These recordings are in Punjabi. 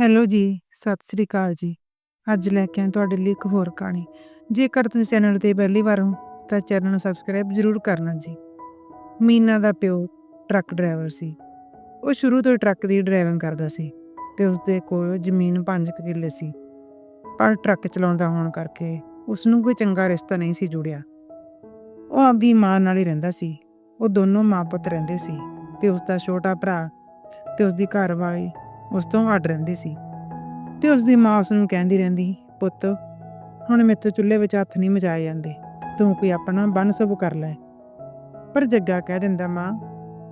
ਹੈਲੋ ਜੀ, ਸਤਿ ਸ੍ਰੀ ਅਕਾਲ ਜੀ। ਅੱਜ ਲੈ ਕੇ ਆਏ ਤੁਹਾਡੇ ਲਈ ਇੱਕ ਹੋਰ ਕਹਾਣੀ। ਜੇਕਰ ਤੁਸੀਂ ਚੈਨਲ ਤੇ ਪਹਿਲੀ ਵਾਰ ਹੋ ਤਾਂ ਚੈਨਲ ਨੂੰ ਸਬਸਕ੍ਰਾਈਬ ਜ਼ਰੂਰ ਕਰਨਾ ਜੀ। ਮੀਨਾ ਦਾ ਪਿਓ ਟਰੱਕ ਡਰਾਈਵਰ ਸੀ। ਉਹ ਸ਼ੁਰੂ ਤੋਂ ਹੀ ਟਰੱਕ ਦੀ ਡਰਾਈਵਿੰਗ ਕਰਦਾ ਸੀ ਤੇ ਉਸ ਦੇ ਕੋਲ ਜ਼ਮੀਨ 5 ਕਿੱਲੇ ਸੀ। ਪਰ ਟਰੱਕ ਚਲਾਉਂਦਾ ਹੋਣ ਕਰਕੇ ਉਸ ਨੂੰ ਕੋਈ ਚੰਗਾ ਰਿਸ਼ਤਾ ਨਹੀਂ ਸੀ ਜੁੜਿਆ। ਉਹ ਆਪਦੀ ਮਾਂ ਨਾਲ ਹੀ ਰਹਿੰਦਾ ਸੀ। ਉਹ ਦੋਨੋਂ ਮਾਂ ਪੁੱਤ ਰਹਿੰਦੇ ਸੀ ਤੇ ਉਸ ਦਾ ਛੋਟਾ ਭਰਾ ਤੇ ਉਸ ਦੀ ਘਰ ਵਾਲੀ ਉਸ ਤੋਂ ਅੱਡ ਰਹਿੰਦੀ ਸੀ ਤੇ ਉਸ ਦੀ ਮਾਂ ਉਸ ਨੂੰ ਕਹਿੰਦੀ ਰਹਿੰਦੀ, ਪੁੱਤ, ਹੁਣ ਮੇਥੋਂ ਚੁੱਲ੍ਹੇ ਵਿੱਚ ਹੱਥ ਨਹੀਂ ਮਜਾਏ ਜਾਂਦੇ। ਤੂੰ ਕੋਈ ਆਪਣਾ ਬੰਨ ਸਭ ਕਰ ਲੈ। ਪਰ ਜੱਗਾ ਕਹਿ ਦਿੰਦਾ, ਮਾਂ,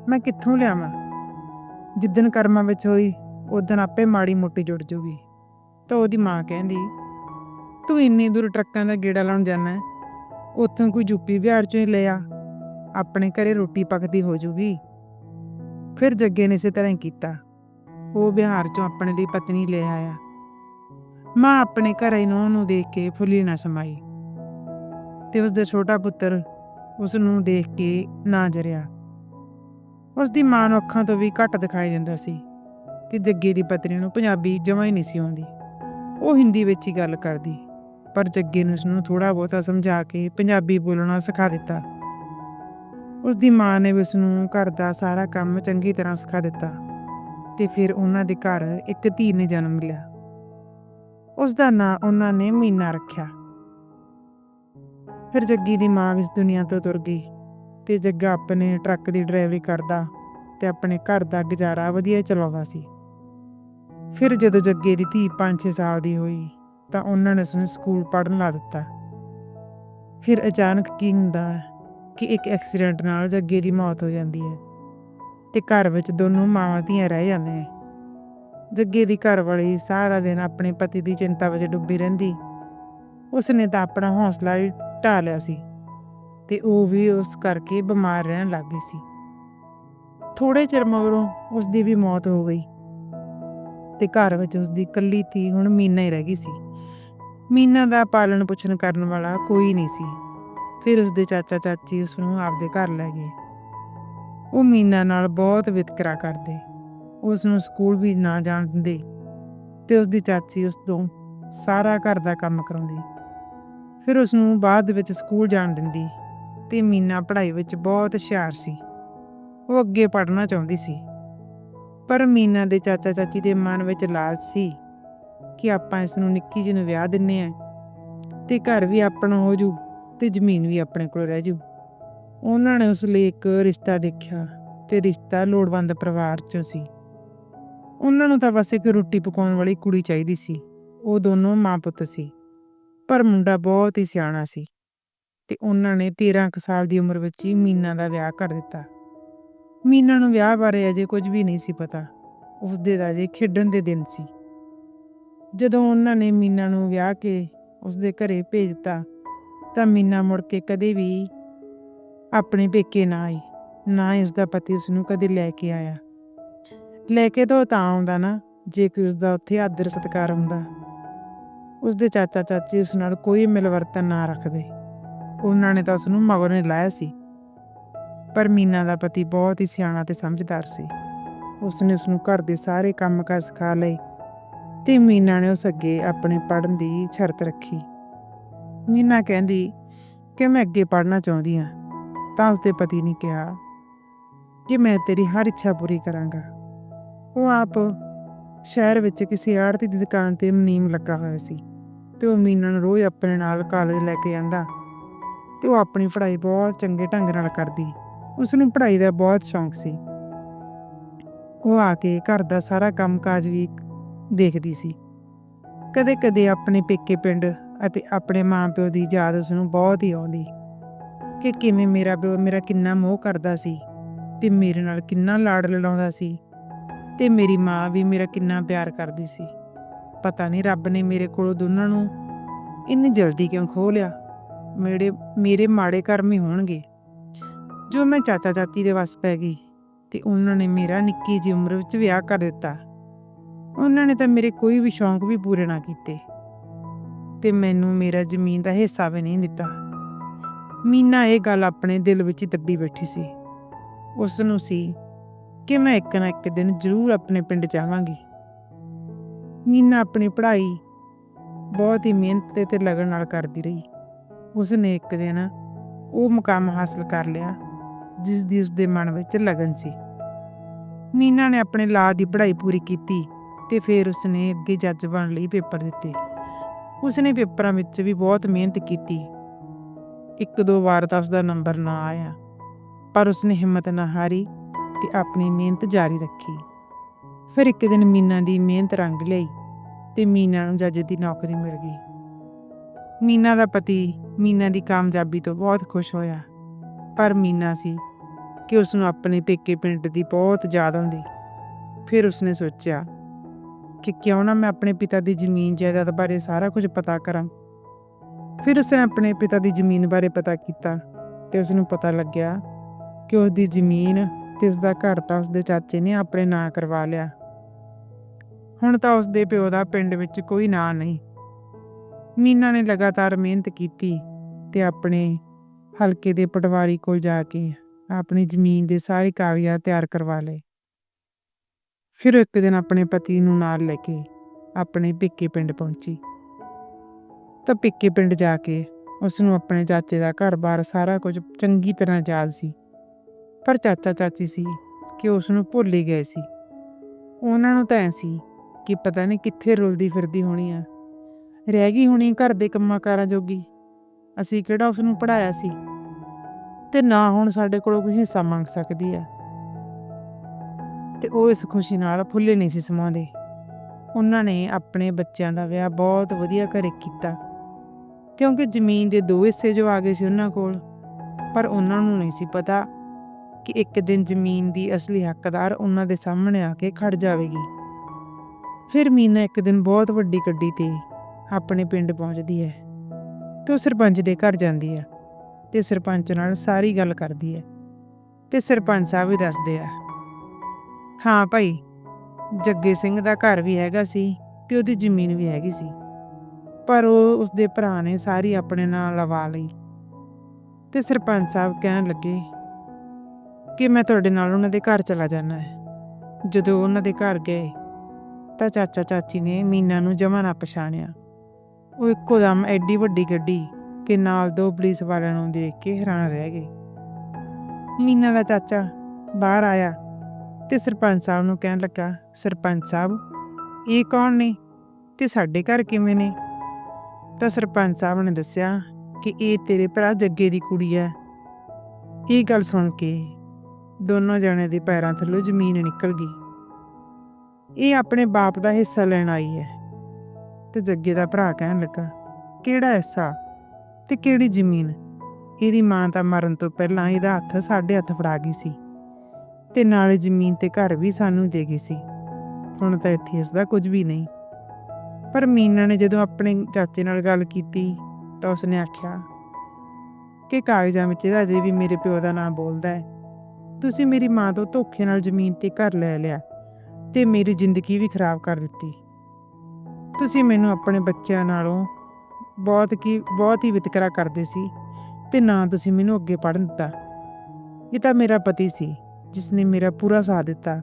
ਮੈਂ ਕਿੱਥੋਂ ਲਿਆਵਾਂ? ਜਿੱਦਣ ਕਰਮਾਂ ਵਿੱਚ ਹੋਈ ਉਦੋਂ ਆਪੇ ਮਾੜੀ ਮੋਟੀ ਜੁੜ ਜੂਗੀ। ਤਾਂ ਉਹਦੀ ਮਾਂ ਕਹਿੰਦੀ, ਤੂੰ ਇੰਨੀ ਦੂਰ ਟਰੱਕਾਂ ਦਾ ਗੇੜਾ ਲਾਉਣ ਜਾਣਾ ਉੱਥੋਂ ਕੋਈ ਯੂਪੀ ਵਿਹਾਰ ਚੋਂ ਹੀ ਲਿਆ ਆਪਣੇ ਘਰੇ ਰੋਟੀ ਪੱਕਦੀ ਹੋ ਜੂਗੀ। ਫਿਰ ਜੱਗੇ ਨੇ ਇਸੇ ਤਰ੍ਹਾਂ ਹੀ ਕੀਤਾ। ਉਹ ਬਿਹਾਰ ਚੋਂ ਆਪਣੇ ਲਈ ਪਤਨੀ ਲੈ ਆਇਆ। ਮਾਂ ਆਪਣੇ ਘਰੇ ਨੂੰ ਨੂੰ ਦੇਖ ਕੇ ਫੁੱਲੀ ਨਾ ਸਮਾਈ। ਤੇ ਉਸ ਦਾ ਛੋਟਾ ਪੁੱਤਰ ਉਸ ਨੂੰ ਦੇਖ ਕੇ ਨਾ ਜਰਿਆ। ਉਸ ਦੀ ਮਾਂ ਨੂੰ ਅੱਖਾਂ ਤੋਂ ਵੀ ਘੱਟ ਦਿਖਾਈ ਦਿੰਦਾ ਸੀ ਕਿ ਜੱਗੇ ਦੀ ਪਤਨੀ ਨੂੰ ਪੰਜਾਬੀ ਜਮਾਂ ਹੀ ਨਹੀਂ ਸੀ ਆਉਂਦੀ। ਉਹ ਹਿੰਦੀ ਵਿੱਚ ਹੀ ਗੱਲ ਕਰਦੀ, ਪਰ ਜੱਗੇ ਨੇ ਉਸ ਨੂੰ ਥੋੜਾ ਬਹੁਤਾ ਸਮਝਾ ਕੇ ਪੰਜਾਬੀ ਬੋਲਣਾ ਸਿਖਾ ਦਿੱਤਾ। ਉਸ ਦੀ ਮਾਂ ਨੇ ਵੀ ਉਸ ਨੂੰ ਘਰ ਦਾ ਸਾਰਾ ਕੰਮ ਚੰਗੀ ਤਰ੍ਹਾਂ ਸਿਖਾ ਦਿੱਤਾ। ਤੇ ਫਿਰ ਉਹਨਾਂ ਦੇ ਘਰ ਇੱਕ ਧੀ ਨੇ ਜਨਮ ਲਿਆ। ਉਸ ਦਾ ਨਾਂ ਉਹਨਾਂ ਨੇ ਮੀਨਾ ਰੱਖਿਆ। ਫਿਰ ਜੱਗੀ ਦੀ ਮਾਂ ਇਸ ਦੁਨੀਆ ਤੋਂ ਤੁਰ ਗਈ ਤੇ ਜੱਗਾ ਆਪਣੇ ਟਰੱਕ ਦੀ ਡਰਾਈਵਰੀ ਕਰਦਾ ਤੇ ਆਪਣੇ ਘਰ ਦਾ ਗੁਜ਼ਾਰਾ ਵਧੀਆ ਚਲਾਉਂਦਾ ਸੀ। ਫਿਰ ਜਦੋਂ ਜੱਗੇ ਦੀ ਧੀ 5-6 ਸਾਲ ਦੀ ਹੋਈ ਤਾਂ ਉਹਨਾਂ ਨੇ ਉਸ ਨੂੰ ਸਕੂਲ ਪੜ੍ਹਨ ਲਾ ਦਿੱਤਾ। ਫਿਰ ਅਚਾਨਕ ਕੀ ਹੁੰਦਾ ਹੈ ਕਿ ਇੱਕ ਐਕਸੀਡੈਂਟ ਨਾਲ ਜੱਗੇ ਦੀ ਮੌਤ ਹੋ ਜਾਂਦੀ ਹੈ। ਤੇ ਘਰ ਵਿੱਚ ਦੋਨੋਂ ਮਾਵਾਂ ਧੀਆਂ ਰਹਿ ਜਾਂਦੀਆਂ ਜੱਗੇ ਦੀ ਘਰ ਵਾਲੀ ਸਾਰਾ ਦਿਨ ਆਪਣੇ ਪਤੀ ਦੀ ਚਿੰਤਾ ਵਿੱਚ ਡੁੱਬੀ ਰਹਿੰਦੀ। ਉਸ ਨੇ ਤਾਂ ਆਪਣਾ ਹੌਸਲਾ ਹੀ ਢਾ ਲਿਆ ਸੀ ਤੇ ਉਹ ਵੀ ਉਸ ਕਰਕੇ ਬਿਮਾਰ ਰਹਿਣ ਲੱਗ ਗਈ ਸੀ। ਥੋੜੇ ਚਿਰ ਮਗਰੋਂ ਉਸ ਦੀ ਵੀ ਮੌਤ ਹੋ ਗਈ ਤੇ ਘਰ ਵਿੱਚ ਉਸ ਦੀ ਇਕੱਲੀ ਧੀ ਹੁਣ ਮੀਨਾ ਹੀ ਰਹਿ ਗਈ ਸੀ। ਮੀਨਾ ਦਾ ਪਾਲਣ ਪੋਸ਼ਣ ਕਰਨ ਵਾਲਾ ਕੋਈ ਨਹੀਂ ਸੀ। ਫਿਰ ਉਸ ਦੇ ਚਾਚਾ ਚਾਚੀ ਉਸ ਨੂੰ ਆਪਦੇ ਘਰ ਲੈ ਗਏ। ਉਹ ਮੀਨਾ ਨਾਲ ਬਹੁਤ ਵਿਤਕਰਾ ਕਰਦੇ। ਉਸ ਨੂੰ ਸਕੂਲ ਵੀ ਨਾ ਜਾਣ ਦਿੰਦੇ ਤੇ ਉਸ ਦੀ ਚਾਚੀ ਉਸ ਤੋਂ ਸਾਰਾ ਘਰ ਦਾ ਕੰਮ ਕਰਾਉਂਦੀ। ਫਿਰ ਉਸ ਨੂੰ ਬਾਅਦ ਵਿੱਚ ਸਕੂਲ ਜਾਣ ਦਿੰਦੀ ਤੇ ਮੀਨਾ ਪੜ੍ਹਾਈ ਵਿੱਚ ਬਹੁਤ ਹੁਸ਼ਿਆਰ ਸੀ। ਉਹ ਅੱਗੇ ਪੜ੍ਹਨਾ ਚਾਹੁੰਦੀ ਸੀ। ਪਰ ਮੀਨਾ ਦੇ ਚਾਚਾ ਚਾਚੀ ਦੇ ਮਨ ਵਿੱਚ ਲਾਲਚ ਸੀ ਕਿ ਆਪਾਂ ਇਸ ਨੂੰ ਨਿੱਕੀ ਜਿਹੀ ਨੂੰ ਵਿਆਹ ਦਿੰਨੇ ਆ ਤੇ ਘਰ ਵੀ ਆਪਣਾ ਹੋ ਜੂ ਤੇ ਜ਼ਮੀਨ ਵੀ ਆਪਣੇ ਕੋਲ ਰਹਿ ਜੂ। ਉਹਨਾਂ ਨੇ ਉਸ ਲਈ ਇੱਕ ਰਿਸ਼ਤਾ ਦੇਖਿਆ ਤੇ ਰਿਸ਼ਤਾ ਲੋੜਵੰਦ ਪਰਿਵਾਰ ਚੋਂ ਸੀ। ਉਹਨਾਂ ਨੂੰ ਤਾਂ ਬਸ ਇੱਕ ਰੋਟੀ ਪਕਾਉਣ ਵਾਲੀ ਕੁੜੀ ਚਾਹੀਦੀ ਸੀ। ਉਹ ਦੋਨੋਂ ਮਾਂ ਪੁੱਤ ਸੀ, ਪਰ ਮੁੰਡਾ ਬਹੁਤ ਹੀ ਸਿਆਣਾ ਸੀ ਤੇ ਉਹਨਾਂ ਨੇ 13 ਕੁ ਸਾਲ ਦੀ ਉਮਰ ਵਿੱਚ ਹੀ ਮੀਨਾ ਦਾ ਵਿਆਹ ਕਰ ਦਿੱਤਾ। ਮੀਨਾ ਨੂੰ ਵਿਆਹ ਬਾਰੇ ਅਜੇ ਕੁਝ ਵੀ ਨਹੀਂ ਸੀ ਪਤਾ। ਉਸ ਦੇ ਤਾਂ ਅਜੇ ਖੇਡਣ ਦੇ ਦਿਨ ਸੀ। ਜਦੋਂ ਉਹਨਾਂ ਨੇ ਮੀਨਾ ਨੂੰ ਵਿਆਹ ਕੇ ਉਸ ਦੇ ਘਰੇ ਭੇਜ ਦਿੱਤਾ, ਤਾਂ ਮੀਨਾ ਮੁੜ ਕੇ ਕਦੇ ਵੀ ਆਪਣੇ ਪੇਕੇ ਨਾ ਆਈ, ਨਾ ਹੀ ਉਸਦਾ ਪਤੀ ਉਸ ਨੂੰ ਕਦੇ ਲੈ ਕੇ ਆਇਆ। ਲੈ ਕੇ ਤਾਂ ਉਹ ਤਾਂ ਆਉਂਦਾ ਨਾ, ਜੇ ਕੋਈ ਉਸਦਾ ਉੱਥੇ ਆਦਰ ਸਤਿਕਾਰ ਹੁੰਦਾ। ਉਸਦੇ ਚਾਚਾ ਚਾਚੀ ਉਸ ਨਾਲ ਕੋਈ ਮਿਲਵਰਤਨ ਨਾ ਰੱਖਦੇ। ਉਹਨਾਂ ਨੇ ਤਾਂ ਉਸ ਨੂੰ ਮਗਰ ਨੇ ਲਾਇਆ ਸੀ। ਪਰ ਮੀਨਾ ਦਾ ਪਤੀ ਬਹੁਤ ਹੀ ਸਿਆਣਾ ਤੇ ਸਮਝਦਾਰ ਸੀ। ਉਸਨੇ ਉਸ ਨੂੰ ਘਰ ਦੇ ਸਾਰੇ ਕੰਮ ਕਾਰ ਸਿਖਾ ਲਏ ਤੇ ਮੀਨਾ ਨੇ ਉਸ ਅੱਗੇ ਆਪਣੇ ਪੜਨ ਦੀ ਸ਼ਰਤ ਰੱਖੀ। ਮੀਨਾ ਕਹਿੰਦੀ ਕਿ ਮੈਂ ਅੱਗੇ ਪੜਨਾ ਚਾਹੁੰਦੀ ਹਾਂ। ਤਾਂ ਉਸਦੇ ਪਤੀ ਨੇ ਕਿਹਾ ਕਿ ਮੈਂ ਤੇਰੀ ਹਰ ਇੱਛਾ ਪੂਰੀ ਕਰਾਂਗਾ। ਉਹ ਆਪ ਸ਼ਹਿਰ ਵਿੱਚ ਕਿਸੇ ਆੜਤੀ ਦੀ ਦੁਕਾਨ ਤੇ ਮਨੀਮ ਲੱਗਾ ਹੋਇਆ ਸੀ ਤੇ ਉਹ ਮੀਨਾ ਨੂੰ ਰੋਜ਼ ਆਪਣੇ ਨਾਲ ਕਾਲਜ ਲੈ ਕੇ ਜਾਂਦਾ ਤੇ ਉਹ ਆਪਣੀ ਪੜ੍ਹਾਈ ਬਹੁਤ ਚੰਗੇ ਢੰਗ ਨਾਲ ਕਰਦੀ। ਉਸ ਨੂੰ ਪੜ੍ਹਾਈ ਦਾ ਬਹੁਤ ਸ਼ੌਂਕ ਸੀ। ਉਹ ਆ ਕੇ ਘਰ ਦਾ ਸਾਰਾ ਕੰਮਕਾਜ ਵੀ ਦੇਖਦੀ ਸੀ। ਕਦੇ-ਕਦੇ ਆਪਣੇ ਪੇਕੇ ਪਿੰਡ ਅਤੇ ਆਪਣੇ ਮਾਂ-ਪਿਓ ਦੀ ਯਾਦ ਉਸ ਨੂੰ ਬਹੁਤ ਹੀ ਆਉਂਦੀ। ਕਿ ਕਿਵੇਂ ਮੇਰਾ ਪਿਓ, ਮੇਰਾ ਕਿੰਨਾ ਮੋਹ ਕਰਦਾ ਸੀ ਤੇ ਮੇਰੇ ਨਾਲ ਕਿੰਨਾ ਲਾਡ ਲੜਾਉਂਦਾ ਸੀ ਤੇ ਮੇਰੀ ਮਾਂ ਵੀ ਮੇਰਾ ਕਿੰਨਾ ਪਿਆਰ ਕਰਦੀ ਸੀ। ਪਤਾ ਨਹੀਂ ਰੱਬ ਨੇ ਮੇਰੇ ਕੋਲੋਂ ਦੋਨਾਂ ਨੂੰ ਇੰਨੀ ਜਲਦੀ ਕਿਉਂ ਖੋਹ ਲਿਆ? ਮੇਰੇ ਮੇਰੇ ਮਾੜੇ ਕਰਮ ਹੀ ਹੋਣਗੇ। ਜੋ ਮੈਂ ਚਾਚਾ ਚਾਚੀ ਦੇ ਵਸ ਪੈ ਗਈ ਤੇ ਉਹਨਾਂ ਨੇ ਮੇਰਾ ਨਿੱਕੀ ਜਿਹੀ ਉਮਰ ਵਿੱਚ ਵਿਆਹ ਕਰ ਦਿੱਤਾ, ਉਹਨਾਂ ਨੇ ਤਾਂ ਮੇਰੇ ਕੋਈ ਵੀ ਸ਼ੌਂਕ ਵੀ ਪੂਰੇ ਨਾ ਕੀਤੇ ਤੇ ਮੈਨੂੰ ਮੇਰਾ ਜ਼ਮੀਨ ਦਾ ਹਿੱਸਾ ਵੀ ਨਹੀਂ ਦਿੱਤਾ। ਮੀਨਾ ਇਹ ਗੱਲ ਆਪਣੇ ਦਿਲ ਵਿੱਚ ਹੀ ਦੱਬੀ ਬੈਠੀ ਸੀ। ਉਸ ਨੂੰ ਸੀ ਕਿ ਮੈਂ ਇੱਕ ਨਾ ਇੱਕ ਦਿਨ ਜ਼ਰੂਰ ਆਪਣੇ ਪਿੰਡ ਜਾਵਾਂਗੀ। ਮੀਨਾ ਆਪਣੀ ਪੜ੍ਹਾਈ ਬਹੁਤ ਹੀ ਮਿਹਨਤ ਤੇ- ਲਗਨ ਨਾਲ ਕਰਦੀ ਰਹੀ। ਉਸਨੇ ਇੱਕ ਦਿਨ ਉਹ ਮੁਕਾਮ ਹਾਸਲ ਕਰ ਲਿਆ ਜਿਸ ਦੀ ਉਸਦੇ ਮਨ ਵਿੱਚ ਲਗਨ ਸੀ। ਮੀਨਾ ਨੇ ਆਪਣੇ ਲਾ ਦੀ ਪੜ੍ਹਾਈ ਪੂਰੀ ਕੀਤੀ ਤੇ ਫਿਰ ਉਸਨੇ ਅੱਗੇ ਜੱਜ ਬਣਨ ਲਈ ਪੇਪਰ ਦਿੱਤੇ। ਉਸਨੇ ਪੇਪਰਾਂ ਵਿੱਚ ਵੀ ਬਹੁਤ ਮਿਹਨਤ ਕੀਤੀ। ਇੱਕ ਦੋ ਵਾਰ ਤਾਂ ਉਸਦਾ ਨੰਬਰ ਨਾ ਆਇਆ। ਪਰ ਉਸਨੇ ਹਿੰਮਤ ਨਾ ਹਾਰੀ ਤੇ ਆਪਣੀ ਮਿਹਨਤ ਜਾਰੀ ਰੱਖੀ। ਫਿਰ ਇੱਕ ਦਿਨ ਮੀਨਾ ਦੀ ਮਿਹਨਤ ਰੰਗ ਲਈ ਤੇ ਮੀਨਾ ਨੂੰ ਜੱਜ ਦੀ ਨੌਕਰੀ ਮਿਲ ਗਈ। ਮੀਨਾ ਦਾ ਪਤੀ ਮੀਨਾ ਦੀ ਕਾਮਯਾਬੀ ਤੋਂ ਬਹੁਤ ਖੁਸ਼ ਹੋਇਆ। ਪਰ ਮੀਨਾ ਸੀ ਕਿ ਉਸ ਨੂੰ ਆਪਣੇ ਪੇਕੇ ਪਿੰਡ ਦੀ ਬਹੁਤ ਯਾਦ ਆਉਂਦੀ। ਫਿਰ ਉਸਨੇ ਸੋਚਿਆ ਕਿ ਕਿਉਂ ਨਾ ਮੈਂ ਆਪਣੇ ਪਿਤਾ ਦੀ ਜ਼ਮੀਨ ਜਾਇਦਾਦ ਬਾਰੇ ਸਾਰਾ ਕੁਝ ਪਤਾ ਕਰਾਂ। ਫਿਰ ਉਸਨੇ ਆਪਣੇ ਪਿਤਾ ਦੀ ਜ਼ਮੀਨ ਬਾਰੇ ਪਤਾ ਕੀਤਾ ਤੇ ਉਸ ਨੂੰ ਪਤਾ ਲੱਗਿਆ ਕਿ ਉਸ ਦੀ ਜ਼ਮੀਨ ਤੇ ਉਸ ਦਾ ਘਰ ਤਾਂ ਉਸ ਦੇ ਚਾਚੇ ਨੇ ਆਪਣੇ ਨਾਂ ਕਰਵਾ ਲਿਆ। ਹੁਣ ਤਾਂ ਉਸ ਦੇ ਪਿਓ ਦਾ ਪਿੰਡ ਵਿੱਚ ਕੋਈ ਨਾਂ ਨਹੀਂ। ਮੀਨਾ ਨੇ ਲਗਾਤਾਰ ਮਿਹਨਤ ਕੀਤੀ ਤੇ ਆਪਣੇ ਹਲਕੇ ਦੇ ਪਟਵਾਰੀ ਕੋਲ ਜਾ ਕੇ ਆਪਣੀ ਜ਼ਮੀਨ ਦੇ ਸਾਰੇ ਕਾਗਜ਼ਾਤ ਤਿਆਰ ਕਰਵਾ ਲਏ। ਫਿਰ ਉਹ ਇੱਕ ਦਿਨ ਆਪਣੇ ਪਤੀ ਨੂੰ ਨਾਲ ਲੈ ਕੇ ਆਪਣੇ ਪੇਕੇ ਪਿੰਡ ਪਹੁੰਚੀ। ਤਾਂ ਪਿੱਕੇ ਪਿੰਡ ਜਾ ਕੇ ਉਸ ਨੂੰ ਆਪਣੇ ਚਾਚੇ ਦਾ ਘਰ-ਬਾਰ ਸਾਰਾ ਕੁਝ ਚੰਗੀ ਤਰ੍ਹਾਂ ਯਾਦ ਸੀ। ਪਰ ਚਾਚਾ ਚਾਚੀ ਸੀ ਕਿ ਉਸ ਨੂੰ ਭੁੱਲ ਹੀ ਗਏ ਸੀ। ਉਹਨਾਂ ਨੂੰ ਤਾਂ ਐ ਸੀ ਕਿ ਪਤਾ ਨਹੀਂ ਕਿੱਥੇ ਰੁਲਦੀ ਫਿਰਦੀ ਹੋਣੀ ਆ। ਰਹਿ ਗਈ ਹੋਣੀ ਘਰ ਦੇ ਕੰਮਾਂ ਕਾਰਾਂ ਜੋਗੀ। ਅਸੀਂ ਕਿਹੜਾ ਉਸ ਨੂੰ ਪੜਾਇਆ ਸੀ? ਤੇ ਨਾ ਹੁਣ ਸਾਡੇ ਕੋਲੋਂ ਕੋਈ ਹਿੱਸਾ ਮੰਗ ਸਕਦੀ ਆ। ਤੇ ਉਹ ਇਸ ਖੁਸ਼ੀ ਨਾਲ ਫੁੱਲੇ ਨਹੀਂ ਸੀ ਸਮਾਉਂਦੇ। ਉਹਨਾਂ ਨੇ ਆਪਣੇ ਬੱਚਿਆਂ ਦਾ ਵਿਆਹ ਬਹੁਤ ਵਧੀਆ ਘਰੇ ਕੀਤਾ। ਕਿਉਂਕਿ ਜ਼ਮੀਨ ਦੇ ਦੋ ਹਿੱਸੇ ਜੋ ਆ ਗਏ ਸੀ ਉਹਨਾਂ ਕੋਲ, ਪਰ ਉਹਨਾਂ ਨੂੰ ਨਹੀਂ ਸੀ ਪਤਾ ਕਿ ਇੱਕ ਦਿਨ ਜ਼ਮੀਨ ਦੀ ਅਸਲੀ ਹੱਕਦਾਰ ਉਹਨਾਂ ਦੇ ਸਾਹਮਣੇ ਆ ਕੇ ਖੜ ਜਾਵੇਗੀ। ਫਿਰ ਮੀਨਾ ਇੱਕ ਦਿਨ ਬਹੁਤ ਵੱਡੀ ਗੱਡੀ ਤੇ ਆਪਣੇ ਪਿੰਡ ਪਹੁੰਚਦੀ ਹੈ ਤੇ ਉਹ ਸਰਪੰਚ ਦੇ ਘਰ ਜਾਂਦੀ ਹੈ ਤੇ ਸਰਪੰਚ ਨਾਲ ਸਾਰੀ ਗੱਲ ਕਰਦੀ ਹੈ ਤੇ ਸਰਪੰਚ ਸਾਹਿਬ ਵੀ ਦੱਸਦੇ ਆ, ਹਾਂ ਭਾਈ, ਜੱਗੇ ਸਿੰਘ ਦਾ ਘਰ ਵੀ ਹੈਗਾ ਸੀ ਤੇ ਉਹਦੀ ਜ਼ਮੀਨ ਵੀ ਹੈਗੀ ਸੀ। ਪਰ ਉਹ ਉਸਦੇ ਭਰਾ ਨੇ ਸਾਰੀ ਆਪਣੇ ਨਾਲ ਲਵਾ ਲਈ। ਤੇ ਸਰਪੰਚ ਸਾਹਿਬ ਕਹਿਣ ਲੱਗੇ ਕਿ ਮੈਂ ਤੁਹਾਡੇ ਨਾਲ ਉਹਨਾਂ ਦੇ ਘਰ ਚਲਾ ਜਾਣਾ ਹੈ। ਜਦੋਂ ਉਹਨਾਂ ਦੇ ਘਰ ਗਏ ਤਾਂ ਚਾਚਾ ਚਾਚੀ ਨੇ ਮੀਨਾ ਨੂੰ ਜਮਾ ਨਾ ਪਛਾਣਿਆ। ਉਹ ਇੱਕੋ ਦਮ ਐਡੀ ਵੱਡੀ ਗੱਡੀ ਕਿ ਨਾਲ ਦੋ ਪੁਲਿਸ ਵਾਲਿਆਂ ਨੂੰ ਦੇਖ ਕੇ ਹੈਰਾਨ ਰਹਿ ਗਏ। ਮੀਨਾ ਦਾ ਚਾਚਾ ਬਾਹਰ ਆਇਆ ਤੇ ਸਰਪੰਚ ਸਾਹਿਬ ਨੂੰ ਕਹਿਣ ਲੱਗਾ, ਸਰਪੰਚ ਸਾਹਿਬ, ਇਹ ਕੌਣ ਨੇ? ਤੇ ਸਾਡੇ ਘਰ ਕਿਵੇਂ ਨੇ? ਤਾਂ ਸਰਪੰਚ ਸਾਹਿਬ ਨੇ ਦੱਸਿਆ ਕਿ ਇਹ ਤੇਰੇ ਭਰਾ ਜੱਗੇ ਦੀ ਕੁੜੀ ਹੈ। ਇਹ ਗੱਲ ਸੁਣ ਕੇ ਦੋਨੋਂ ਜਣੇ ਦੇ ਪੈਰਾਂ ਥੱਲੋਂ ਜ਼ਮੀਨ ਨਿਕਲ ਗਈ। ਇਹ ਆਪਣੇ ਬਾਪ ਦਾ ਹਿੱਸਾ ਲੈਣ ਆਈ ਹੈ ਤੇ ਜੱਗੇ ਦਾ ਭਰਾ ਕਹਿਣ ਲੱਗਾ, ਕਿਹੜਾ ਹਿੱਸਾ ਤੇ ਕਿਹੜੀ ਜ਼ਮੀਨ? ਇਹਦੀ ਮਾਂ ਤਾਂ ਮਰਨ ਤੋਂ ਪਹਿਲਾਂ ਇਹਦਾ ਹੱਥ ਸਾਡੇ ਹੱਥ ਫੜਾ ਗਈ ਸੀ ਤੇ ਨਾਲੇ ਜ਼ਮੀਨ ਤੇ ਘਰ ਵੀ ਸਾਨੂੰ ਦੇ ਗਈ ਸੀ। ਹੁਣ ਤਾਂ ਇੱਥੇ ਇਸ ਦਾ ਕੁਝ ਵੀ ਨਹੀਂ। ਪਰ ਮੀਨਾ ਨੇ ਜਦੋਂ ਆਪਣੇ ਚਾਚੇ ਨਾਲ ਗੱਲ ਕੀਤੀ ਤਾਂ ਉਸਨੇ ਆਖਿਆ ਕਿ ਕਾਗਜ਼ਾਂ ਵਿੱਚ ਇਹਦਾ ਅਜੇ ਵੀ ਮੇਰੇ ਪਿਓ ਦਾ ਨਾਮ ਬੋਲਦਾ ਹੈ। ਤੁਸੀਂ ਮੇਰੀ ਮਾਂ ਤੋਂ ਧੋਖੇ ਨਾਲ ਜ਼ਮੀਨ ਤੇ ਘਰ ਲੈ ਲਿਆ ਤੇ ਮੇਰੀ ਜ਼ਿੰਦਗੀ ਵੀ ਖਰਾਬ ਕਰ ਦਿੱਤੀ। ਤੁਸੀਂ ਮੈਨੂੰ ਆਪਣੇ ਬੱਚਿਆਂ ਨਾਲੋਂ ਬਹੁਤ ਕੀ, ਬਹੁਤ ਹੀ ਵਿਤਕਰਾ ਕਰਦੇ ਸੀ ਤੇ ਨਾ ਤੁਸੀਂ ਮੈਨੂੰ ਅੱਗੇ ਪੜ੍ਹਨ ਦਿੱਤਾ। ਇਹ ਤਾਂ ਮੇਰਾ ਪਤੀ ਸੀ ਜਿਸ ਨੇ ਮੇਰਾ ਪੂਰਾ ਸਾਥ ਦਿੱਤਾ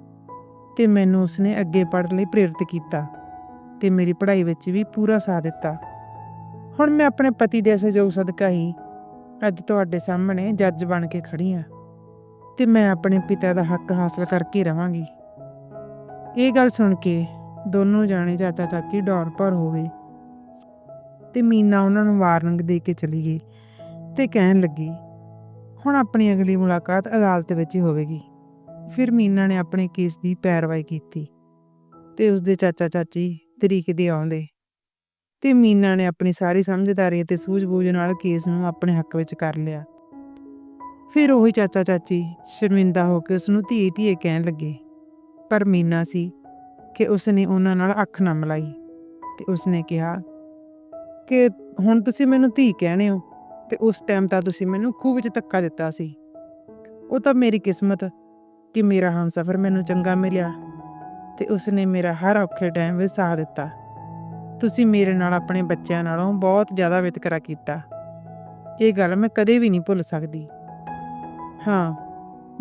ਤੇ ਮੈਨੂੰ ਉਸਨੇ ਅੱਗੇ ਪੜ੍ਹਨ ਲਈ ਪ੍ਰੇਰਿਤ ਕੀਤਾ। ਤੇ ਮੇਰੀ ਪੜ੍ਹਾਈ ਵਿੱਚ ਵੀ ਪੂਰਾ ਸਾਥ ਦਿੱਤਾ। ਹੁਣ ਮੈਂ ਆਪਣੇ ਪਤੀ ਦੇ ਸਹਿਯੋਗ ਸਦਕਾ ਹੀ ਅੱਜ ਤੁਹਾਡੇ ਸਾਹਮਣੇ ਜੱਜ ਬਣ ਕੇ ਖੜੀ ਹਾਂ ਤੇ ਮੈਂ ਆਪਣੇ ਪਿਤਾ ਦਾ ਹੱਕ ਹਾਸਲ ਕਰਕੇ ਰਵਾਂਗੀ। ਇਹ ਗੱਲ ਸੁਣ ਕੇ ਦੋਨੋਂ ਜਾਣੇ ਚਾਚਾ ਚਾਚੀ ਡੌਰ ਪਰ ਹੋ ਗਏ ਤੇ ਮੀਨਾ ਉਹਨਾਂ ਨੂੰ ਵਾਰਨਿੰਗ ਦੇ ਕੇ ਚਲੀ ਗਈ ਤੇ ਕਹਿਣ ਲੱਗੀ, ਹੁਣ ਆਪਣੀ ਅਗਲੀ ਮੁਲਾਕਾਤ ਅਦਾਲਤ ਵਿੱਚ ਹੀ ਹੋਵੇਗੀ। ਫਿਰ ਮੀਨਾ ਨੇ ਆਪਣੇ ਕੇਸ ਦੀ ਪੈਰਵਾਈ ਕੀਤੀ ਤੇ ਉਸਦੇ ਚਾਚਾ ਚਾਚੀ ਤਰੀਕ ਦੇ ਆਉਂਦੇ। ਤੇ ਮੀਨਾ ਨੇ ਆਪਣੀ ਸਾਰੀ ਸਮਝਦਾਰੀ ਅਤੇ ਸੂਝ-ਬੂਝ ਨਾਲ ਕੇਸ ਨੂੰ ਆਪਣੇ ਹੱਕ ਵਿੱਚ ਕਰ ਲਿਆ। ਫਿਰ ਉਹੀ ਚਾਚਾ ਚਾਚੀ ਸ਼ਰਮਿੰਦਾ ਹੋ ਕੇ ਉਸ ਨੂੰ ਧੀਏ ਧੀਏ ਕਹਿਣ ਲੱਗੇ। ਪਰ ਮੀਨਾ ਸੀ ਕਿ ਉਸਨੇ ਉਹਨਾਂ ਨਾਲ ਅੱਖ ਨਾ ਮਿਲਾਈ ਤੇ ਉਸਨੇ ਕਿਹਾ ਕਿ ਹੁਣ ਤੁਸੀਂ ਮੈਨੂੰ ਧੀ ਕਹਿੰਦੇ ਹੋ ਤੇ ਉਸ ਟਾਈਮ ਤਾਂ ਤੁਸੀਂ ਮੈਨੂੰ ਖੂਹ ਵਿੱਚ ਧੱਕਾ ਦਿੱਤਾ ਸੀ। ਉਹ ਤਾਂ ਮੇਰੀ ਕਿਸਮਤ ਕਿ ਮੇਰਾ ਹਮਸਫਰ ਮੈਨੂੰ ਚੰਗਾ ਮਿਲਿਆ। ਤੇ ਉਸਨੇ ਮੇਰਾ ਹਰ ਔਖੇ ਟਾਈਮ ਵਿੱਚ ਸਾਥ ਦਿੱਤਾ। ਤੁਸੀਂ ਮੇਰੇ ਨਾਲ ਆਪਣੇ ਬੱਚਿਆਂ ਨਾਲੋਂ ਬਹੁਤ ਜ਼ਿਆਦਾ ਵਿਤਕਰਾ ਕੀਤਾ। ਇਹ ਗੱਲ ਮੈਂ ਕਦੇ ਵੀ ਨਹੀਂ ਭੁੱਲ ਸਕਦੀ। ਹਾਂ,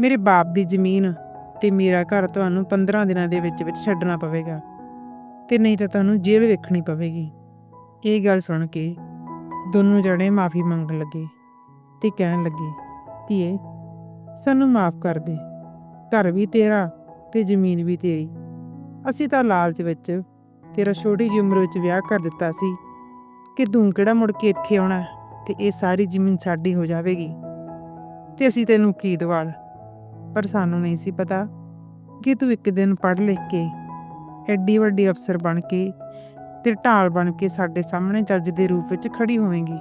ਮੇਰੇ ਬਾਪ ਦੀ ਜ਼ਮੀਨ ਤੇ ਮੇਰਾ ਘਰ ਤੁਹਾਨੂੰ 15 ਦਿਨਾਂ ਦੇ ਵਿੱਚ ਵਿੱਚ ਛੱਡਣਾ ਪਵੇਗਾ ਤੇ ਨਹੀਂ ਤਾਂ ਤੁਹਾਨੂੰ ਜੇਲ੍ਹ ਵੇਖਣੀ ਪਵੇਗੀ। ਇਹ ਗੱਲ ਸੁਣ ਕੇ ਦੋਨੋਂ ਜਣੇ ਮਾਫੀ ਮੰਗਣ ਲੱਗੇ ਤੇ ਕਹਿਣ ਲੱਗੇ, ਧੀਏ, ਸਾਨੂੰ ਮਾਫ ਕਰ ਦੇ। ਘਰ ਵੀ ਤੇਰਾ ਤੇ ਜ਼ਮੀਨ ਵੀ ਤੇਰੀ। ਅਸੀਂ ਤਾਂ ਲਾਲਚ ਵਿੱਚ ਤੇਰਾ ਛੋਟੀ ਜਿਹੀ ਉਮਰ ਵਿੱਚ ਵਿਆਹ ਕਰ ਦਿੱਤਾ ਸੀ ਕਿ ਤੂੰ ਕਿਹੜਾ ਮੁੜ ਕੇ ਇੱਥੇ ਆਉਣਾ ਤੇ ਇਹ ਸਾਰੀ ਜ਼ਮੀਨ ਸਾਡੀ ਹੋ ਜਾਵੇਗੀ। ਤੇ ਅਸੀਂ ਤੈਨੂੰ ਕੀ ਦਵਾਲ? ਪਰ ਸਾਨੂੰ ਨਹੀਂ ਸੀ ਪਤਾ ਕਿ ਤੂੰ ਇੱਕ ਦਿਨ ਪੜ੍ਹ ਲਿਖ ਕੇ ਐਡੀ ਵੱਡੀ ਅਫਸਰ ਬਣ ਕੇ ਤੇ ਢਾਲ ਬਣ ਕੇ ਸਾਡੇ ਸਾਹਮਣੇ ਜੱਜ ਦੇ ਰੂਪ ਵਿੱਚ ਖੜੀ ਹੋਵੇਂਗੀ।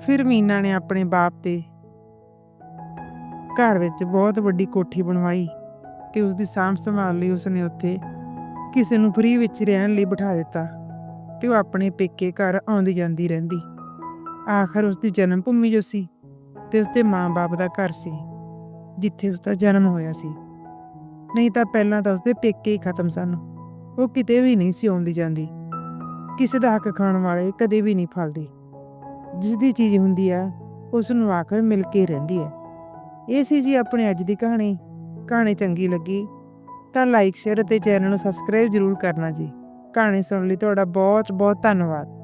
ਫਿਰ ਮੀਨਾ ਨੇ ਆਪਣੇ ਬਾਪ ਤੇ ਘਰ ਵਿੱਚ ਬਹੁਤ ਵੱਡੀ ਕੋਠੀ ਬਣਵਾਈ। ਤੇ ਉਸ ਦੀ ਸਾਂਭ ਸੰਭਾਲ ਲਈ ਉਸਨੇ ਉੱਥੇ ਕਿਸੇ ਨੂੰ ਫਰੀ ਵਿੱਚ ਰਹਿਣ ਲਈ ਬਿਠਾ ਦਿੱਤਾ ਤੇ ਉਹ ਆਪਣੇ ਪੇਕੇ ਘਰ ਆਉਂਦੀ ਜਾਂਦੀ ਰਹਿੰਦੀ। ਆਖਰ ਉਸ ਦੀ ਜਨਮ ਭੂਮੀ ਜੋ ਸੀ ਤੇ ਉਸਦੇ ਮਾਂ-ਬਾਪ ਦਾ ਘਰ ਸੀ, ਜਿੱਥੇ ਉਸ ਦਾ ਜਨਮ ਹੋਇਆ ਸੀ। ਨਹੀਂ ਤਾਂ ਪਹਿਲਾਂ ਤਾਂ ਉਸਦੇ ਪੇਕੇ ਹੀ ਖਤਮ ਸਨ। ਉਹ ਕਿਤੇ ਵੀ ਨਹੀਂ ਸੀ ਆਉਂਦੀ ਜਾਂਦੀ। ਕਿਸੇ ਦਾ ਹੱਕ ਖਾਣ ਵਾਲੇ ਕਦੇ ਵੀ ਨਹੀਂ ਫਲਦੇ। ਜਿਸ ਦੀ ਚੀਜ਼ ਹੁੰਦੀ ਆ ਉਸ ਨੂੰ ਆਖਰ ਮਿਲ ਕੇ ਰਹਿੰਦੀ ਹੈ। ਇਹ ਸੀ ਜੀ ਆਪਣੇ ਅੱਜ ਦੀ ਕਹਾਣੀ। ਕਹਾਣੀ ਚੰਗੀ ਲੱਗੀ ਤਾਂ ਲਾਈਕ ਸ਼ੇਅਰ ਅਤੇ ਚੈਨਲ ਨੂੰ ਸਬਸਕ੍ਰਾਈਬ ਜ਼ਰੂਰ ਕਰਨਾ ਜੀ। ਕਹਾਣੀ ਸੁਣਨ ਲਈ ਤੁਹਾਡਾ ਬਹੁਤ ਬਹੁਤ ਧੰਨਵਾਦ।